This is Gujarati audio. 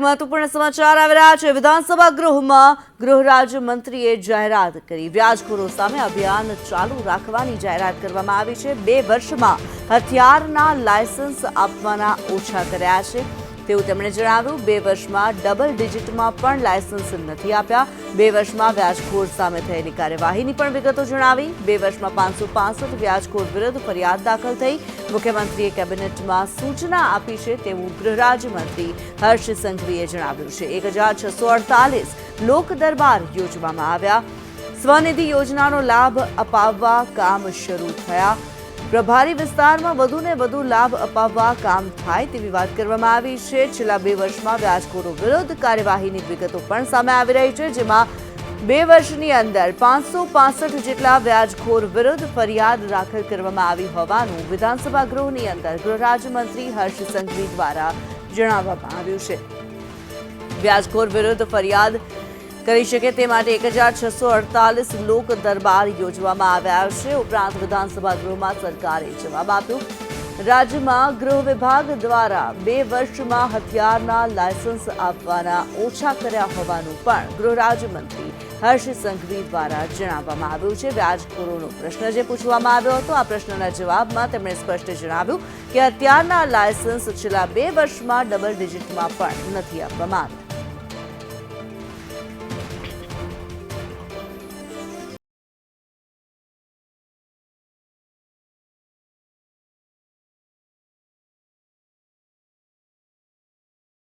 મહત્વપૂર્ણ સમાચાર આવી રહ્યા છે. વિધાનસભા ગૃહમાં ગૃહ રાજ્યમંત્રીએ જાહેરાત કરી. વ્યાજખોરો સામે અભિયાન ચાલુ રાખવાની જાહેરાત કરવામાં આવી છે. બે વર્ષમાં હથિયારના લાયસન્સ આપવાના ઓછા કર્યા છે. તેવું તેમણે જણાવ્યું. બે વર્ષમાં ડબલ ડિજિટમાં પણ લાયસન્સ નથી આપ્યા. બે વર્ષમાં વ્યાજખોર સામે થયેલી કાર્યવાહીની પણ વિગતો જણાવી. બે વર્ષમાં પાંચસો પાસઠ વ્યાજખોર વિરુદ્ધ ફરિયાદ દાખલ થઈ. મુખ્યમંત્રીએ કેબિનેટમાં સૂચના આપી છે તેવું ગૃહરાજ્યમંત્રી હર્ષ સંઘવીએ જણાવ્યું છે. એક હજાર છસો અડતાલીસ લોક દરબાર યોજવામાં આવ્યા. સ્વનિધિ યોજનાનો લાભ અપાવવા કામ શરૂ થયા. પ્રભારી વિસ્તારમાં વધુને વધુ લાભ અપાવવા કામ થાય તેવી વાત કરવામાં આવી છે. છેલ્લા બે વર્ષમાં વ્યાજખોરો વિરુદ્ધ કાર્યવાહીની વિગતો પણ સામે આવી રહી છે, જેમાં બે વર્ષની અંદર પાંચસો પાસઠ જેટલા વ્યાજખોર વિરુદ્ધ ફરિયાદ દાખલ કરવામાં આવી હોવાનું વિધાનસભા ગૃહની અંદર ગૃહ રાજ્યમંત્રી હર્ષ સંઘવી દ્વારા જણાવવામાં આવ્યું છે. વ્યાજખોર વિરુદ્ધ ફરિયાદ કરી શકે તે માટે એક હજાર છસો અડતાલીસ લોક દરબાર યોજવામાં આવ્યા છે. ઉપરાંત વિધાનસભા ગૃહમાં સરકારે જવાબ આપ્યો. રાજ્યમાં ગૃહ વિભાગ દ્વારા બે વર્ષમાં હથિયારના લાયસન્સ આપવાના ઓછા કર્યા હોવાનું પણ ગૃહ રાજ્યમંત્રી હર્ષ સંઘવી દ્વારા જણાવવામાં આવ્યું છે. વ્યાજખોરોનો પ્રશ્ન જે પૂછવામાં આવ્યો હતો, આ પ્રશ્નના જવાબમાં તેમણે સ્પષ્ટ જણાવ્યું કે અત્યારના લાયસન્સ છેલ્લા બે વર્ષમાં ડબલ ડિજિટમાં પણ નથી આપવામાં આવ્યા.